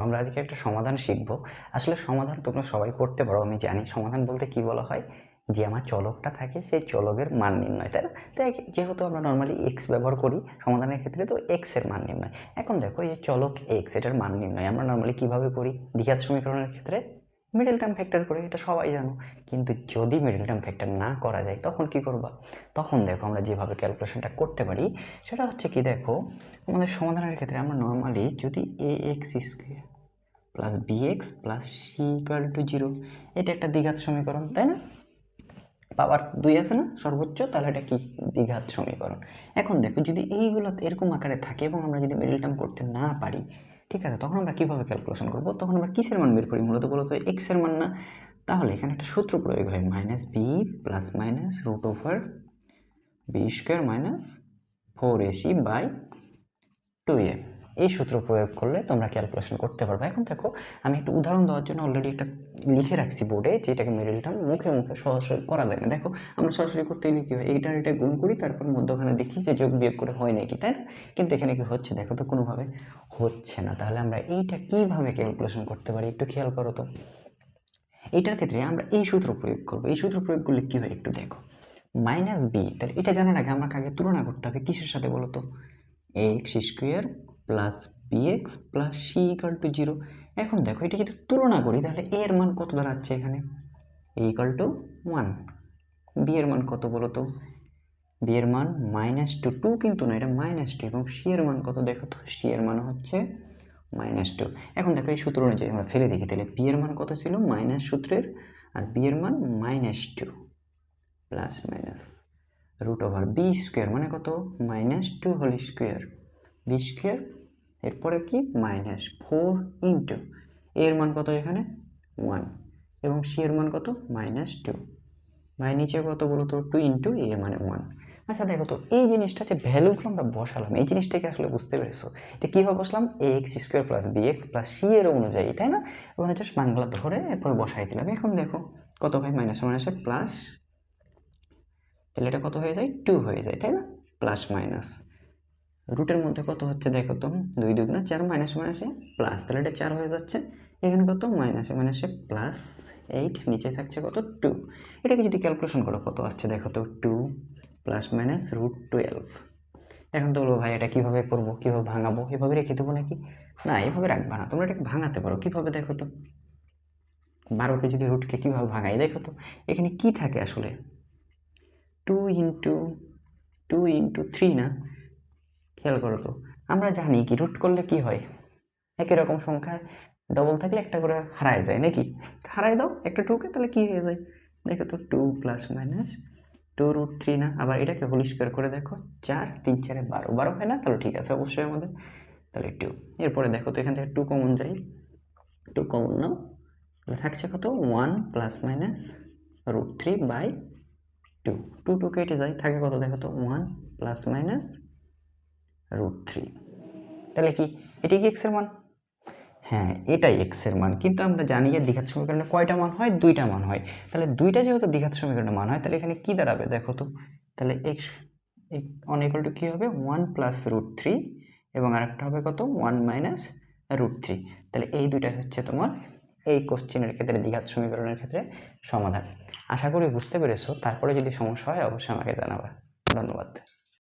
আমরা আজকে একটা সমাধান শিখব। আসলে সমাধান তোমরা সবাই করতে পারো, আমি জানি। সমাধান বলতে কি বলা হয়? যে আমার চলকটা থাকে, সেই চলকের মান নির্ণয়, তাই না? তাই যেহেতু আমরা নর্মালি এক্স ব্যবহার করি, সমাধানের ক্ষেত্রে তো এক্সের মান নির্ণয়। এখন দেখো এই চলক এক্স এটার মান নির্ণয়, আমরা নর্মালি কীভাবে করি? দ্বিঘাত সমীকরণের ক্ষেত্রে মিডল টার্ম ফ্যাক্টর করে, এটা সবাই জানো। কিন্তু যদি মিডল টার্ম ফ্যাক্টর না করা যায়, তখন কি করবা? তখন দেখো আমরা যেভাবে ক্যালকুলেশনটা করতে পারি, সেটা হচ্ছে কি দেখো, আমাদের সমাধানের ক্ষেত্রে আমরা নর্মালি যদি A X square plus B X plus C equal to zero এটা একটা দ্বিঘাত সমীকরণ, তাই না? পাওয়ার দুই আছে না, সর্বোচ্চ, তাহলে এটা কি দ্বিঘাত সমীকরণ? এখন দেখো, যদি এইগুলো এরকম আকারে থাকে এবং আমরা যদি মিডল টার্ম করতে না পারি, ঠিক আছে, তখন আমরা কীভাবে ক্যালকুলেশন করব? তখন আমরা কিসের মান বের করি মূলত বলতো এক্সের মান না? তাহলে এখানে একটা সূত্র প্রয়োগ হয় minus B plus minus root over B square minus four AC by two A এই সূত্র প্রয়োগ করলে তোমরা ক্যালকুলেশন করতে পারবে। এখন দেখো, আমি একটু উদাহরণ দেওয়ার জন্য অলরেডি একটা লিখে রাখছি বোর্ডে যেটাকে মিডল টার্ম মুখে মুখে সরাসরি করা যায় না। দেখো, আমরা সরাসরি করতে গেলে কী হয় এইটার এটা গুণ করি, তারপর মধ্যখানে দেখি যে যোগ বিয়োগ করে হয় নাকি, তাই না? কিন্তু এখানে কি হচ্ছে, দেখো তো কোনোভাবে হচ্ছে না। তাহলে আমরা এইটা কীভাবে ক্যালকুলেশন করতে পারি, একটু খেয়াল করো তো। এইটার ক্ষেত্রে আমরা এই সূত্র প্রয়োগ করব। এই সূত্র প্রয়োগ করলে কী হয় একটু দেখো। মাইনাস বি তাহলে এটা জানার আগে আমাকে আগে তুলনা করতে হবে, কিসের সাথে বলো তো? X square plus X plus C equal to zero এখন দেখো, এটা যদি তুলনা করি, তাহলে এ এর মান কত দাঁড়াচ্ছে এখানে? A equal to one B এর মান কত বলো তো? বি এর মান মাইনাস টু টু কিন্তু না, এটা মাইনাস টু এবং সি এর মান কত? দেখো তো সি এর মান হচ্ছে মাইনাস টু এখন দেখো, এই সূত্র অনুযায়ী আমরা ফেলে দেখি, তাহলে বি এর মান কত ছিল? মাইনাস সূত্রের, আর বি এর মান minus two plus minus root over B square মানে কত? Minus two whole square B square এরপরে কি? মাইনাস ফোর ইন্টু এর মান কত এখানে? ওয়ান এবং সি এর মান কত? মাইনাস টু ভাই নিচে কত বলো টু ইন্টু এ মানে ওয়ান আচ্ছা দেখো তো, এই জিনিসটা যে ভ্যালুগুলো আমরা বসালাম, এই জিনিসটাকে আসলে বুঝতে পেরেছ? এটা কীভাবে বসলাম? A X square plus B X plus C এর অনুযায়ী, তাই না? ওখানে জাস্ট মানগুলো ধরে এরপরে বসাই দিলাম। এখন দেখো, কত হয়? মাইনাস মাইনাসে প্লাস তাহলে এটা কত হয়ে যায়? টু হয়ে যায়, তাই না? প্লাস মাইনাস রুটের মধ্যে কত হচ্ছে দেখো তো, দুই দুগুণে চার মাইনাস মাইনাসে প্লাস তাহলে এটা চার হয়ে যাচ্ছে। এখানে কত? মাইনাসে মাইনাসে প্লাস এইট নিচে থাকছে কত? টু এটাকে যদি ক্যালকুলেশন করো, কত আসছে দেখো তো? Two plus minus root twelve এখন তো বলব ভাই, এটা কীভাবে করব, কীভাবে ভাঙাবো, এভাবে রেখে দেবো নাকি? না, এভাবে রাখবা না, তোমরা এটাকে ভাঙাতে পারো। কীভাবে দেখো তো? বারোকে যদি রুটকে কীভাবে ভাঙাই? দেখো তো, এখানে কি থাকে আসলে? Two into two into three না? খেয়াল করো তো। আমরা জানি কি রুট করলে কি হয়? একই রকম সংখ্যা ডবল থাকলে একটা করে হারায় যায়, নাকি? হারাই দাও, একটা টুকে তাহলে কি হয়ে যায়? দেখো তো two plus minus two root three না, আবার এটাকে হোল স্কোয়ার করে দেখো, চার, তিন, চারে বারো। বারো হয় না? তাহলে ঠিক আছে, অবশ্যই আমাদের। তাহলে টু এরপরে দেখো তো, এখান থেকে টু কমন যাই। টু কমন নাও। থাকছে কত? One plus minus root three by two two two কেটে যায়, থাকে কত? দেখো তো one plus minus root three তাহলে কি? এটি কি এক্সের মান? হ্যাঁ এটাই এক্সের মান। কিন্তু আমরা জানি যে দ্বিঘাত সমীকরণে কয়টা মান হয়? দুইটা মান হয়। তাহলে দুইটা যেহেতু দ্বিঘাত সমীকরণে মান হয় তাহলে এখানে কি দাঁড়াবে? দেখো তো তাহলে এক্স অন ইকুয়াল টু কী হবে? ওয়ান প্লাস রুট থ্রি এবং আরেকটা হবে কত? ওয়ান মাইনাস রুট থ্রি তাহলে এই দুইটা হচ্ছে তোমার এই কোশ্চেনের ক্ষেত্রে দ্বিঘাত সমীকরণের ক্ষেত্রে সমাধান। আশা করি বুঝতে পেরেছ। তারপরে যদি সমস্যা হয় অবশ্যই আমাকে জানাবা। ধন্যবাদ।